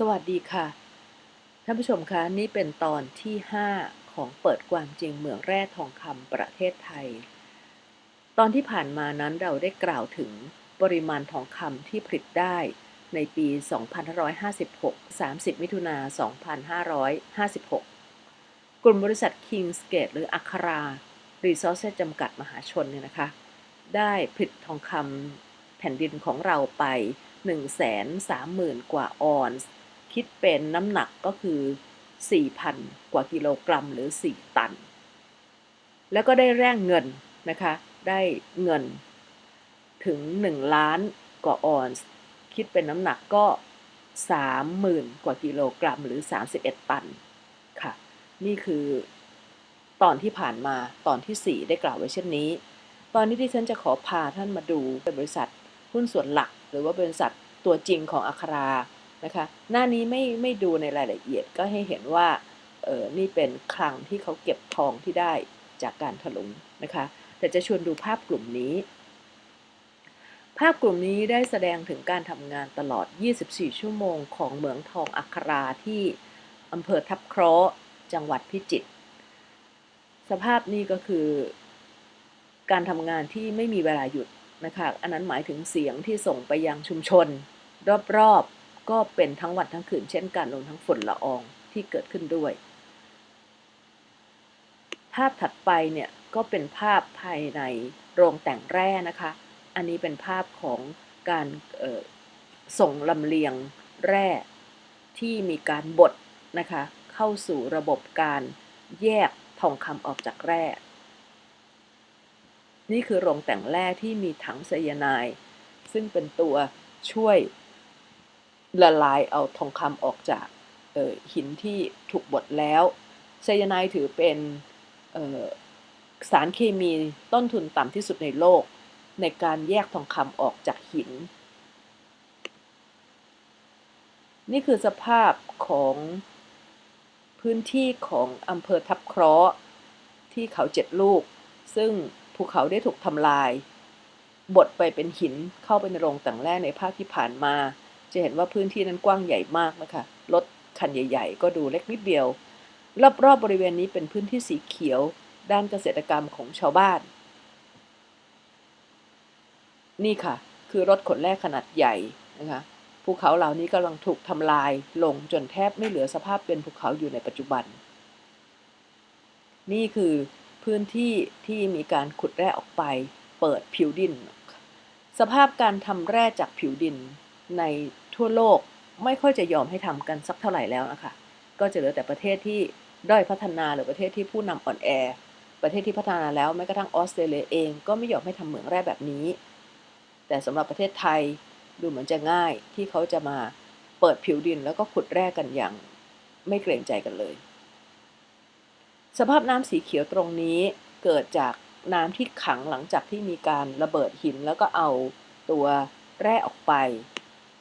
สวัสดีค่ะท่านผู้ชมคะนี่เป็นตอนที่ 5 ของเปิดความจริงเหมืองแร่ทองคำประเทศไทย ตอนที่ผ่านมานั้นเราได้กล่าวถึงปริมาณทองคำที่ผลิตได้ในปี 2556 30 มิถุนา2556 กลุ่มบริษัท Kingsgate หรืออัครา Resources จำกัดมหาชนเนี่ยนะคะ ได้ผลิตทองคำแผ่นดินของเราไป 130,000 กว่าออนซ์ คิดเป็นน้ำหนักก็คือ 4,000 กว่ากิโลกรัมหรือ 4 ตัน แล้วก็ได้แร่งเงินนะคะ ได้เงินถึง 1 ล้านกว่าออนซ์คิดเป็นน้ำหนักก็ 30,000 กว่ากิโลกรัมหรือ 31 ตันค่ะ นี่คือตอนที่ผ่านมาตอนที่ 4 ได้กล่าวไว้เช่นนี้ ตอนนี้ที่ฉันจะขอพาท่านมาดูบริษัทหุ้นส่วนหลัก หรือว่าบริษัทตัวจริงของอัครา นะคะ หน้านี้ไม่ไม่ดูในรายละเอียดก็ให้เห็นว่าเออนี่เป็นคลังที่เขาเก็บทองที่ได้จากการถลุงนะคะ แต่จะชวนดูภาพกลุ่มนี้ ภาพกลุ่มนี้ได้แสดงถึงการทำงานตลอด 24 ชั่วโมงของเหมืองทองอัคราที่อำเภอทับเคราะห์จังหวัดพิจิตร สภาพนี้ก็คือการทำงานที่ไม่มีเวลาหยุดนะคะ อันนั้นหมายถึงเสียงที่ส่งไปยังชุมชน รอบๆ ก็เป็นทั้งวันทั้งคืนเช่นกันรวมทั้งฝุ่นละอองที่เกิดขึ้นด้วย ภาพถัดไปเนี่ยก็เป็นภาพภายในโรงแต่งแร่นะคะ อันนี้เป็นภาพของการส่งลำเลียงแร่ที่มีการบดนะคะเข้าสู่ระบบการแยกทองคำออกจากแร่ นี่คือโรงแต่งแร่ที่มีถังไซยาไนด์ซึ่งเป็นตัวช่วย ละลายเอาทองคำออกจากหินที่ถูกบดแล้วไซยาไนด์ถือเป็นสารเคมีต้นทุนต่ำที่สุดในโลก ในการแยกทองคำออกจากหิน นี่คือสภาพของพื้นที่ของอำเภอทับเคราะห์ที่เขาเจ็ดลูก ซึ่งภูเขาได้ถูกทำลาย บดไปเป็นหินเข้าไปในโรงต่างแร่ในภาคที่ผ่านมา จะเห็นว่าพื้นที่นั้นกว้างใหญ่มากนะคะรถคันใหญ่ ๆ ก็ดูเล็กนิดเดียว รอบๆบบริเวณนี้เป็นพื้นที่สีเขียว ด้านเกษตรกรรมของชาวบ้าน นี่ค่ะ คือรถขนแร่ขนาดใหญ่นะคะภูเขาเหล่านี้กำลังถูกทำลายลงจนแทบไม่เหลือสภาพเป็นภูเขาอยู่ในปัจจุบัน นี่คือพื้นที่ที่มีการขุดแร่ออกไป เปิดผิวดิน สภาพการทำแร่จากผิวดินใน ทั่วโลกไม่ค่อยจะยอมให้ทำกันสักเท่าไหร่แล้วนะคะ ก็จะเหลือแต่ประเทศที่ด้อยพัฒนาหรือประเทศที่ผู้นำอ่อนแอ ประเทศที่พัฒนาแล้วแม้กระทั่งออสเตรเลียเองก็ไม่ยอมให้ทำเหมืองแร่แบบนี้ แต่สำหรับประเทศไทยดูเหมือนจะง่ายที่เขาจะมาเปิดผิวดินแล้วก็ขุดแร่กันอย่างไม่เกรงใจกันเลย สภาพน้ำสีเขียวตรงนี้เกิดจากน้ำที่ขังหลังจากที่มีการระเบิดหินแล้วก็เอาตัวแร่ออกไป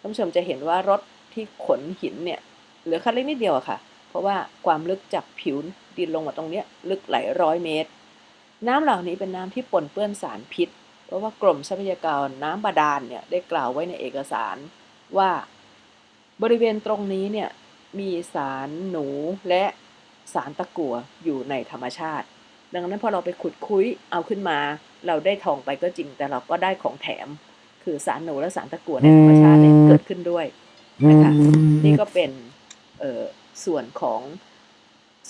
ท่านผู้ชมจะเห็นว่ารถที่ขนหินเนี่ยเหลือคันเล็กนิดเดียวอะค่ะ เพราะว่าความลึกจากผิวดินลงมาตรงเนี้ยลึกหลายร้อยเมตร น้ำเหล่านี้เป็นน้ำที่ปนเปื้อนสารพิษ เพราะว่ากรมทรัพยากรน้ำบาดาลเนี่ยได้กล่าวไว้ในเอกสารว่าบริเวณตรงนี้เนี่ยมีสารหนูและสารตะกั่วอยู่ในธรรมชาติ ดังนั้นพอเราไปขุดคุ้ยเอาขึ้นมา เราได้ทองไปก็จริงแต่เราก็ได้ของแถม คือสารหนูและสารตะกั่วในธรรมชาติเนี่ยเกิดขึ้นด้วยนะคะนี่ก็เป็นส่วนของ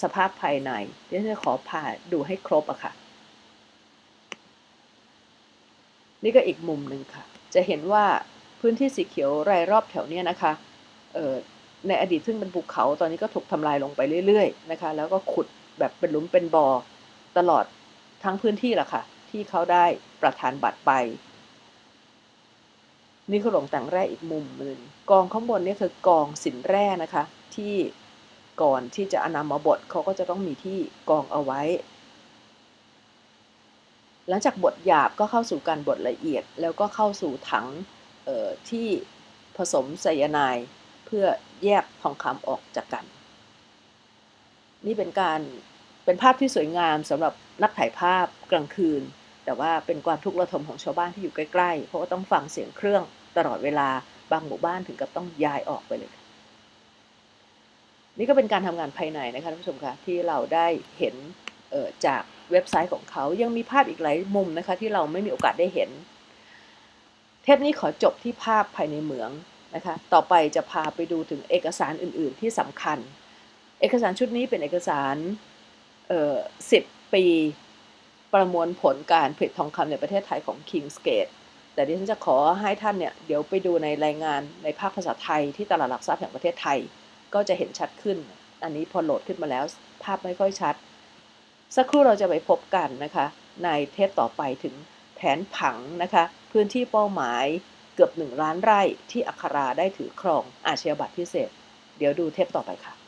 สภาพภายในที่จะขอพาดูให้ครบอะค่ะ นี่ก็อีกมุมหนึ่งค่ะ จะเห็นว่าพื้นที่สีเขียวรายรอบแถวนี้นะคะในอดีตซึ่งเป็นภูเขาตอนนี้ก็ถูกทำลายลงไปเรื่อยๆนะคะ แล้วก็ขุดแบบเป็นหลุมเป็นบ่อตลอดทั้งพื้นที่แหละค่ะ ที่เขาได้ประทานบัตรไป นี่คือหลงแต่งแร่อีกมุมหนึ่งกองข้างบนนี่คือกองสินแร่นะคะ ที่ก่อนที่จะอนำมาบดเขาก็จะต้องมีที่กองเอาไว้ หลังจากบดหยาบก็เข้าสู่การบดละเอียด แล้วก็เข้าสู่ถังที่ผสมไซยาไนด์เพื่อแยกทองคำออกจากกัน นี่เป็นการเป็นภาพที่สวยงามสำหรับนักถ่ายภาพกลางคืน แต่ว่าเป็นความทุกข์ระทมของชาวบ้านที่อยู่ใกล้ๆ เพราะว่าต้องฟังเสียงเครื่องตลอดเวลา บางหมู่บ้านถึงกับต้องย้ายออกไปเลย นี่ก็เป็นการทำงานภายในนะคะท่านผู้ชมคะที่เราได้เห็นจากเว็บไซต์ของเขา ยังมีภาพอีกหลายมุมนะคะที่เราไม่มีโอกาสได้เห็น เทปนี้ขอจบที่ภาพภายในเหมืองนะคะ ต่อไปจะพาไปดูถึงเอกสารอื่น ๆ ที่สำคัญ เอกสารชุดนี้เป็นเอกสารเอ่อ10ปี ประมวลผลการผลิตทองคำในประเทศไทยของ Kingsgate แต่ดิฉันจะขอให้ท่านเนี่ยเดี๋ยวไปดูในรายงานในภาคภาษาไทยที่ตลาดหลักทรัพย์แห่งประเทศไทย ก็จะเห็นชัดขึ้น อันนี้พอโหลดขึ้นมาแล้วภาพไม่ค่อยชัด สักครู่เราจะไปพบกันนะคะ ในเทปต่อไปถึงแผนผังนะคะ พื้นที่เป้าหมายเกือบหนึ่งล้านไร่ที่อัคราได้ถือครองอาชญาบัตรพิเศษ เดี๋ยวดูเทปต่อไปค่ะ